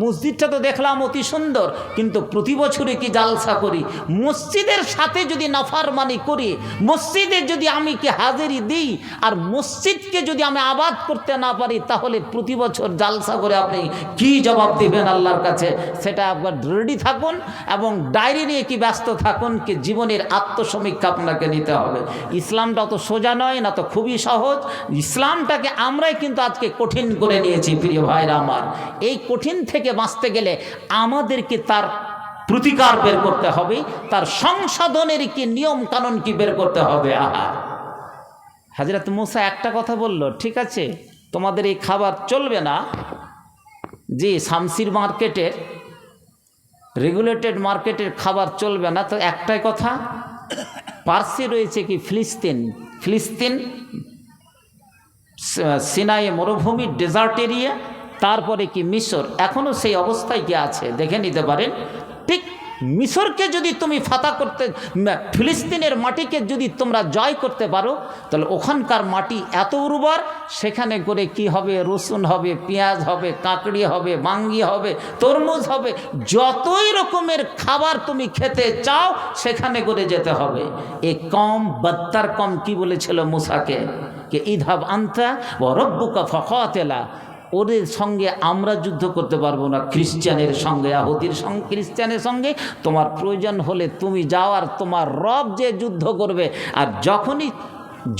মসজিদটা তো দেখলাম অতি সুন্দর, কিন্তু প্রতি বছরে কি জালসা করি? মসজিদের সাথে যদি নাফারমানি করি, মসজিদে যদি আমি কি হাজিরি দিই, আর মসজিদকে যদি আমি আবাদ করতে না পারি, তাহলে প্রতি বছর জালসা করে আপনি কি জবাব দিবেন আল্লাহর কাছে? সেটা একবার রেডি থাকুন এবং ডায়েরি নিয়ে কি ব্যস্ত থাকুন কি জীবনের আত্মসমীক্ষা আপনাকে নিতে হবে। ইসলামটা অত সোজা নয়, না তো খুবই সহজ। ইসলামটাকে আমরাই কিন্তু আজকে কঠিন করে নিয়েছি, প্রিয় ভাইরা আমার। এই কঠিন থেকে বাঁচতে গেলে আমাদেরকে তার প্রতিকার বের করতে হবে, তার সংশোধনের কি নিয়ম কানুন কি বের করতে হবে? আহা। হাজরত মুসা একটা কথা বলল, ঠিক আছে, তোমাদের এই খাবার চলবে না জি শামসির মার্কেটের, রেগুলেটেড মার্কেটের খাবার চলবে না। তো একটাই কথা, পার্সে রয়েছে কি ফিলিস্তিন? ফিলিস্তিন সিনাই মরুভূমি ডেজার্ট এরিয়া তারপরে কি মিশর? এখনও সেই অবস্থায় কি আছে। দেখে নিতে পারেন। ঠিক মিশরকে যদি তুমি ফাতা করতে ফিলিস্তিনের মাটিকে যদি তোমরা জয় করতে পারো, তাহলে ওখানকার মাটি এত উর্বর, সেখানে করে কি হবে? রসুন হবে, পেঁয়াজ হবে, কাঁকড়ি হবে, মাঙ্গি হবে, তরমুজ হবে, যতই রকমের খাবার তুমি খেতে চাও, সেখানে করে যেতে হবে। এ কম বত্তার কম কি বলেছিল মুসাকে? কে ইধাব আন্তা ও রব্বুকা ফখতেলা। ওদের সঙ্গে আমরা যুদ্ধ করতে পারব না। খ্রিস্টানের সঙ্গে, আহুতির সঙ্গে, খ্রিস্টানের সঙ্গে। তোমার প্রয়োজন হলে তুমি যাও আর তোমার রব যে যুদ্ধ করবে, আর যখনই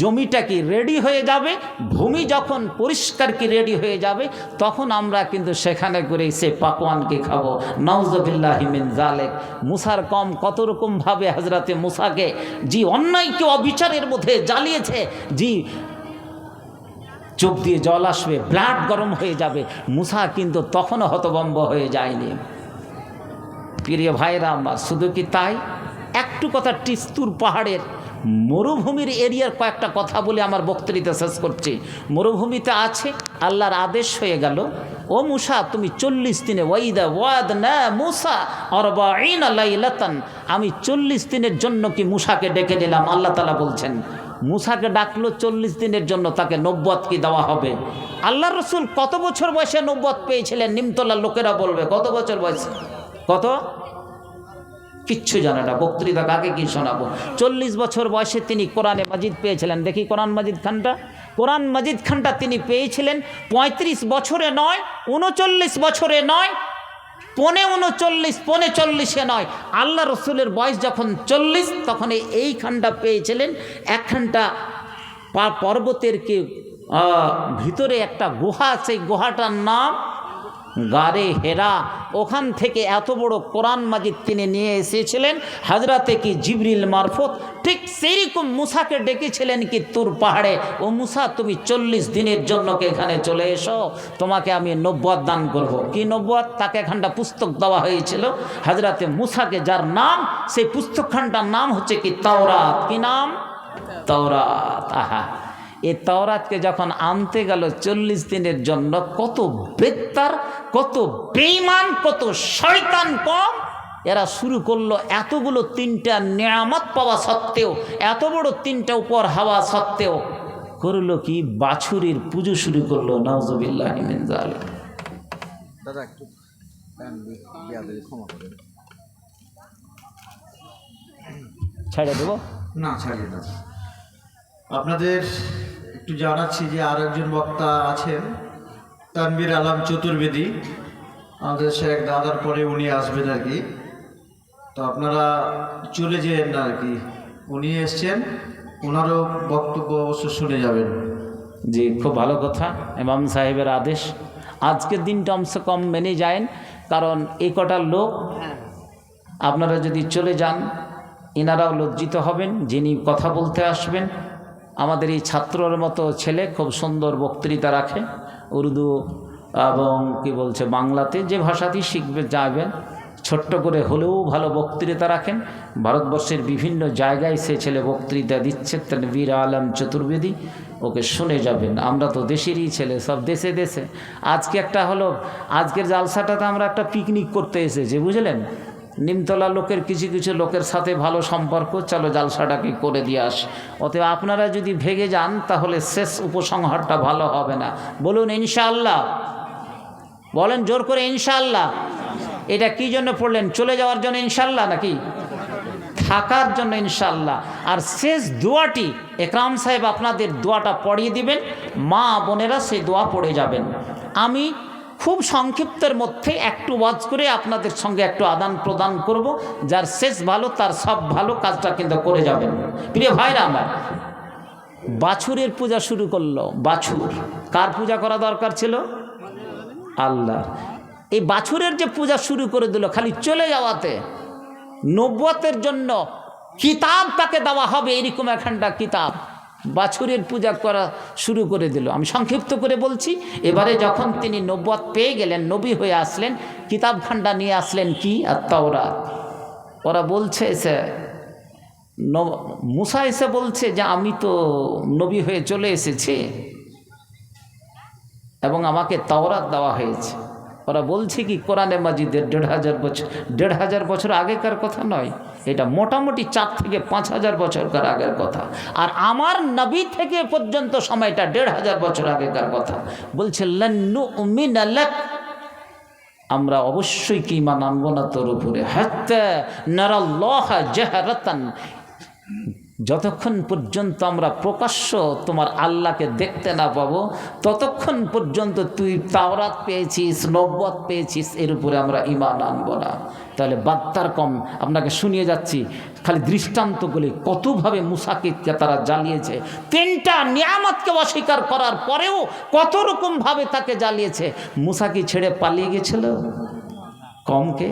জমিটা কি রেডি হয়ে যাবে, ভূমি যখন পরিষ্কার কি রেডি হয়ে যাবে, তখন আমরা কিন্তু সেখানে করে সে পাকওয়ানকে খাব। নওজবিল্লাহিমিন জালেক মুসার কম কত রকমভাবে হাজরাতে মুসাকে, জি অন্যায়কে অবিচারের মধ্যে জ্বালিয়েছে, জি চোখ দিয়ে জল আসবে, ব্লাড গরম হয়ে যাবে। মুসা কিন্তু তখনও হতবম্ব হয়ে যায়নি। প্রিয় ভাইরা আমার, শুধু কি তাই? একটু কথা টিস্তুর পাহাড়ের মরুভূমির এরিয়ার কয়েকটা কথা বলে আমার বক্তৃতা শেষ করছি। মরুভূমিতে আছে, আল্লাহর আদেশ হয়ে গেল, ও মুসা, তুমি চল্লিশ দিনে ওয়াইদা ওয়াদ না মুসা অরবাইন আমি চল্লিশ দিনের জন্য কি মুসাকে ডেকে নিলাম? আল্লাহ তালা বলছেন মুসাকে ডাকলো চল্লিশ দিনের জন্য, তাকে নব্বত কি দেওয়া হবে? আল্লাহ রসুল কত বছর বয়সে নব্বত পেয়েছিলেন? নিমতলার লোকেরা বলবে, কত বছর বয়সে? কত? কিচ্ছু জানে না, বক্তৃতা কাকে কি শোনাবো? চল্লিশ বছর বয়সে তিনি কোরআনে মাজিদ পেয়েছিলেন। দেখি কোরআন মাজিদ খানটা। কোরআন মাজিদ খানটা তিনি পেয়েছিলেন পঁয়ত্রিশ বছরে নয়, উনচল্লিশ বছরে নয় পনে উনচল্লিশ, পনে চল্লিশে নয়। আল্লাহ রসুলের বয়স যখন চল্লিশ, তখন এই- এইখানটা পেয়েছিলেন। একখানটা পর্বতের কি ভিতরে একটা গুহা সেই গুহাটার নাম গারে হেরা, ওখান থেকে এত বড় কোরআন মাজিদ তিনি নিয়ে এসেছিলেন, হাজরাতে কি জিবরিল মারফত, ঠিক সেইরকম মুসাকে ডেকেছিলেন কি তুর পাহাড়ে, ও মুসা তুমি চল্লিশ দিনের জন্য কি এখানে চলে এসো, তোমাকে আমি নব্বত দান করব। কি নব্বত? তাকে এখানটা পুস্তক দেওয়া হয়েছিল, হাজরাতে মুসাকে যার নাম, সেই পুস্তকখানটার নাম হচ্ছে কি তাওরাত। কি নাম? তাওরাত, আহা। এই তাওরাতকে যখন আনতে গেল চল্লিশ দিনের জন্য, কত বেত্তার কত বেইমান কত শয়তান কম। এরা শুরু করল এতগুলো তিনটা নিয়ামত পাওয়া সত্ত্বেও এত বড় তিনটা উপর হাওয়া সত্ত্বেও। করল কি? বাছুরির পুজো শুরু করল নওজবিল্লাহ দাদা একটু ক্ষমা করেন ছেড়ে দেবো? না ছাড়িয়ে দাও। আপনাদের একটু জানাচ্ছি যে আর একজন বক্তা আছেন তানবীর আলম চতুর্বেদী, আমাদের এক দাদার পরে উনি আসবেন আর কি। তো আপনারা চলে যেন না আর কি। উনি এসছেন ওনারও বক্তব্য অবশ্য শুনে যাবেন। জি, খুব ভালো কথা, ইমাম সাহেবের আদেশ। আজকের দিনটা অংশ কম মেনে যায়েন, কারণ এই কটা লোক, আপনারা যদি চলে যান এনারাও লজ্জিত হবেন, যিনি কথা বলতে আসবেন। আমাদের এই ছাত্রর মতো ছেলে খুব সুন্দর বক্তৃতা রাখে। উর্দু এবং কি বলছে বাংলাতে যে ভাষাতেই শিখবে যাবেন ছোট্ট করে হলেও ভালো বক্তৃতা রাখেন। ভারতবর্ষের বিভিন্ন জায়গায় সে ছেলে বক্তৃতা দিচ্ছে বীর আলম চতুর্বেদী, ওকে শুনে যাবেন। আমরা তো দেশেরই ছেলে, সব দেশে দেশে। আজকে একটা হলো, আজকের জালসাটাতে আমরা একটা পিকনিক করতে এসেছি, বুঝলেন? নিমতলা লোকের কিছু কিছু লোকের সাথে ভালো সম্পর্ক, চলো জালসাটাকে করে দিয়ে আস। অতএব আপনারা যদি ভেগে যান, তাহলে শেষ উপসংহারটা ভালো হবে না। বলুন, ইনশাআল্লাহ। বলেন, জোর করে ইনশাল্লাহ এটা কি জন্য পড়লেন? চলে যাওয়ার জন্য ইনশাল্লাহ নাকি? থাকার জন্য ইনশাল্লাহ আর শেষ দোয়াটি, একরাম সাহেব আপনাদের দোয়াটা পড়িয়ে দিবেন, মা বোনেরা সেই দোয়া পড়ে যাবেন। আমি খুব সংক্ষিপ্তের মধ্যে একটু ওয়াজ করে আপনাদের সঙ্গে একটু আদান প্রদান করব। যার শেষ ভালো, তার সব ভালো কাজটা কিন্তু করে যাবেন। প্রিয় ভাইরা আমার, বাছুরের পূজা শুরু করল। বাছুর, কার পূজা করা দরকার ছিল? আল্লাহ। এই বাছুরের যে পূজা শুরু করে দিল, খালি চলে যাওয়াতে নব্বতের জন্য কিতাব তাকে দেওয়া হবে, এরকম একখানটা কিতাব। বাছুরের পূজা করা শুরু করে দিল। আমি সংক্ষিপ্ত করে বলছি, এবারে যখন তিনি নব্বত পেয়ে গেলেন, নবী হয়ে আসলেন কিতাবখানটা নিয়ে আসলেন কি? আর তাওরাত ওরা বলছে ন- মুসা এসে বলছে যে, আমি তো নবী হয়ে চলে এসেছি এবং আমাকে তাওরাত দেওয়া হয়েছে। ওরা বলছে কি, কোরআনে মাজিদের দেড় হাজার বছর, দেড় হাজার বছর আগেকার কথা নয়, এটা মোটামুটি চার থেকে পাঁচ হাজার বছরকার আগের কথা। আর আমার নবী থেকে পর্যন্ত সময়টা দেড় হাজার বছর আগেকার কথা। বলছে লন্নু উমিন আমরা অবশ্যই কি ইমান আনব না তোর উপরে? জাহারাতান যতক্ষণ পর্যন্ত আমরা প্রকাশ্য তোমার আল্লাহকে দেখতে না পাবো, ততক্ষণ পর্যন্ত তুই তাওরাত পেয়েছিস নব্বত পেয়েছিস, এর উপরে আমরা ইমান আনব না। তাহলে বার্তার কম, আপনাকে শুনিয়ে যাচ্ছি, খালি দৃষ্টান্তগুলি কতভাবে মুসাকে তারা জ্বালিয়েছে, তিনটা নিয়ামতকে অস্বীকার করার পরেও কত রকমভাবে তাকে জ্বালিয়েছে। মুসা কি ছেড়ে পালিয়ে গেছিল? কমকে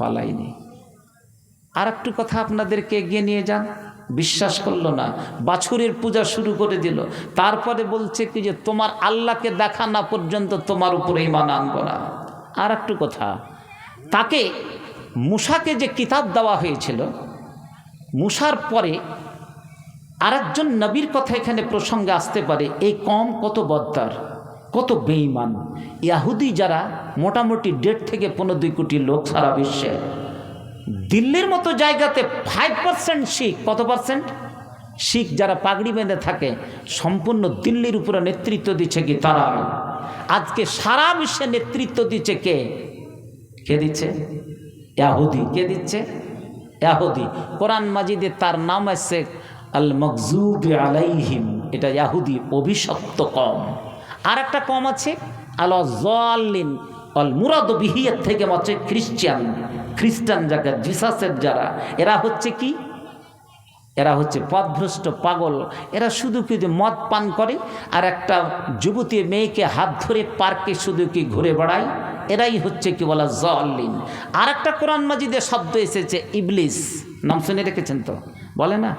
পালাইনি আর একটু কথা আপনাদেরকে এগিয়ে নিয়ে যান। বিশ্বাস করল না, বাছুরের পূজা শুরু করে দিল। তারপরে বলছে কি যে, তোমার আল্লাহকে দেখা না পর্যন্ত তোমার উপরে ইমান আনব না। আর একটু কথা, তাকে মুসাকে যে কিতাব দেওয়া হয়েছিল, মুসার পরে আরেকজন নবীর কথা এখানে প্রসঙ্গে আসতে পারে, এই কম কত বদ্দার, কত বেঈমান। ইয়াহুদি যারা মোটামুটি দেড় থেকে পনেরো দুই কোটি লোক সারা বিশ্বে। দিল্লির মতো জায়গাতে ফাইভ পার্সেন্ট শিখ, কত পার্সেন্ট শিখ যারা পাগড়ি বেঁধে থাকে, সম্পূর্ণ দিল্লির উপরে নেতৃত্ব দিচ্ছে কি তারা? আজকে সারা বিশ্বে নেতৃত্ব দিচ্ছে কে? কে দিচ্ছে? ইয়াহুদি। কে দিচ্ছে? ইয়াহুদি। কোরআন মাজিদে তার নাম আছে আল মকজুব আলাইহিম, এটা ইয়াহুদি অভিশপ্ত কম। আর একটা কম আছে আল জলিন অল মুরাদ বিহিয়ার থেকে হচ্ছে খ্রিস্টান খ্রিস্টান যাকে জিসাসের যারা, এরা হচ্ছে কি? এরা হচ্ছে পদভ্রষ্ট পাগল। এরা শুধু কি মদ পান করে, আর একটা যুবতী মেয়েকে হাত ধরে পার্কে শুধু কি ঘুরে বেড়ায়? এরাই হচ্ছে কি বলা জলিন আর একটা কোরআন মাজিদের শব্দ এসেছে, ইবলিস। নাম শুনে রেখেছেন তো? বলে না?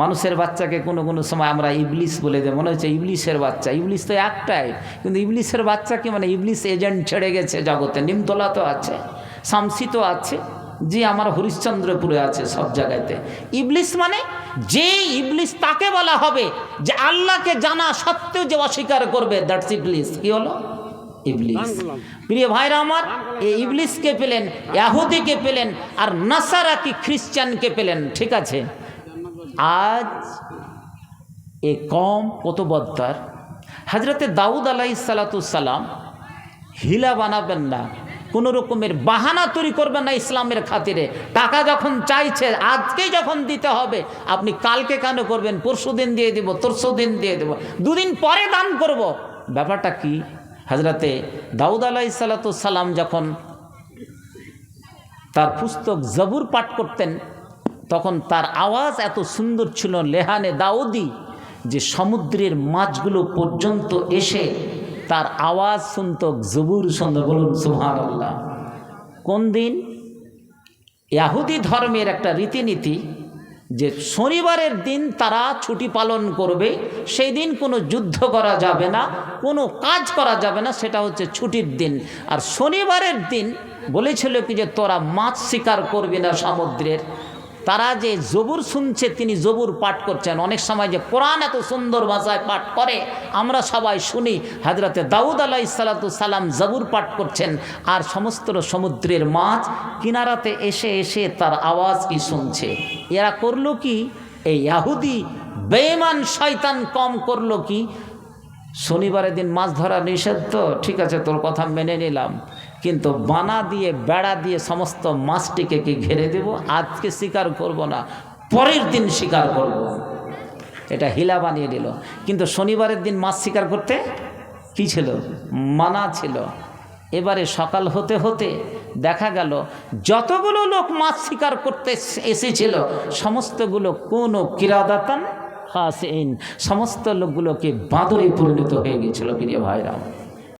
মানুষের বাচ্চাকে কোনো কোনো সময় আমরা ইবলিস বলে দেয় মনে হচ্ছে ইবলিশের বাচ্চা। ইবলিস তো একটাই। কিন্তু ইবলিশের বাচ্চা কি মানে ইবলিস এজেন্ট ছেড়ে গেছে জগতে। নিমতলা তো আছে, শামসি তো আছে যে আমার হরিশ্চন্দ্রপুরে আছে সব জায়গাতে। ইবলিস মানে যে ইবলিস তাকে বলা হবে যে আল্লাহকে জানা সত্ত্বেও যে অস্বীকার করবে, দ্যাটস ইবলিস। কি হলো? ইবলিস। প্রিয় ভাইরা আমার, এই ইবলিসকে পেলেন, ইয়াহুদিকে পেলেন, আর নাসারা কি খ্রিস্টানকে পেলেন। ঠিক আছে? আজ এ কম কত বদ্দার হাজরতে দাউদ আলাহ সালাতাম হিলা বানাবেন না, কোনো রকমের বাহানা তৈরি করবেন না ইসলামের খাতিরে। টাকা যখন চাইছে, আজকেই যখন দিতে হবে, আপনি কালকে কেন করবেন? পরশু দিন দিয়ে দেব, তরশু দিন দিয়ে দেব, দুদিন পরে দান করব। ব্যাপারটা কি? হাজরাতে দাউদ আলাহ সালাতাম যখন তার পুস্তক জবুর পাঠ করতেন তখন তার আওয়াজ এত সুন্দর ছিল লেহানে দাউদি, যে সমুদ্রের মাছগুলো পর্যন্ত এসে তার আওয়াজ শুনত জবুর সুন্দর বলুন সুহান আল্লাহ কোন দিন? ইয়াহুদি ধর্মের একটা রীতিনীতি যে শনিবারের দিন তারা ছুটি পালন করবে, সেই দিন কোনো যুদ্ধ করা যাবে না, কোনো কাজ করা যাবে না, সেটা হচ্ছে ছুটির দিন। আর শনিবারের দিন বলেছিল কি যে তোরা মাছ শিকার করবি না সমুদ্রের। তারা যে জবুর শুনছে, তিনি জবুর পাঠ করছেন। অনেক সময় যে কোরআন এত সুন্দর ভাষায় পাঠ করে, আমরা সবাই শুনি হাজরাতে দাউদ আলাহ সালাম জবুর পাঠ করছেন আর সমস্ত সমুদ্রের মাছ কিনারাতে এসে এসে তার আওয়াজ কি শুনছে? এরা করল কি? এই ইয়াহুদি বেমান শয়তান কম করল কি? শনিবারের দিন মাছ ধরা নিষেধ তো? ঠিক আছে, তোর কথা মেনে নিলাম। কিন্তু বানা দিয়ে, বেড়া দিয়ে সমস্ত মাছটিকে কি ঘেরে দেব? আজকে শিকার করব না, পরের দিন শিকার করব। এটা হিলা বানিয়ে দিল কিন্তু শনিবারের দিন মাছ শিকার করতে কি ছিল? মানা ছিল। এবারে সকাল হতে হতে দেখা গেল, যতগুলো লোক মাছ শিকার করতে এস- এসেছিল, সমস্তগুলো কোনো কিরাদাতান হাসিন। সমস্ত লোকগুলোকে বাঁদরে পরিণত হয়ে গেছিল, প্রিয় ভাইরা?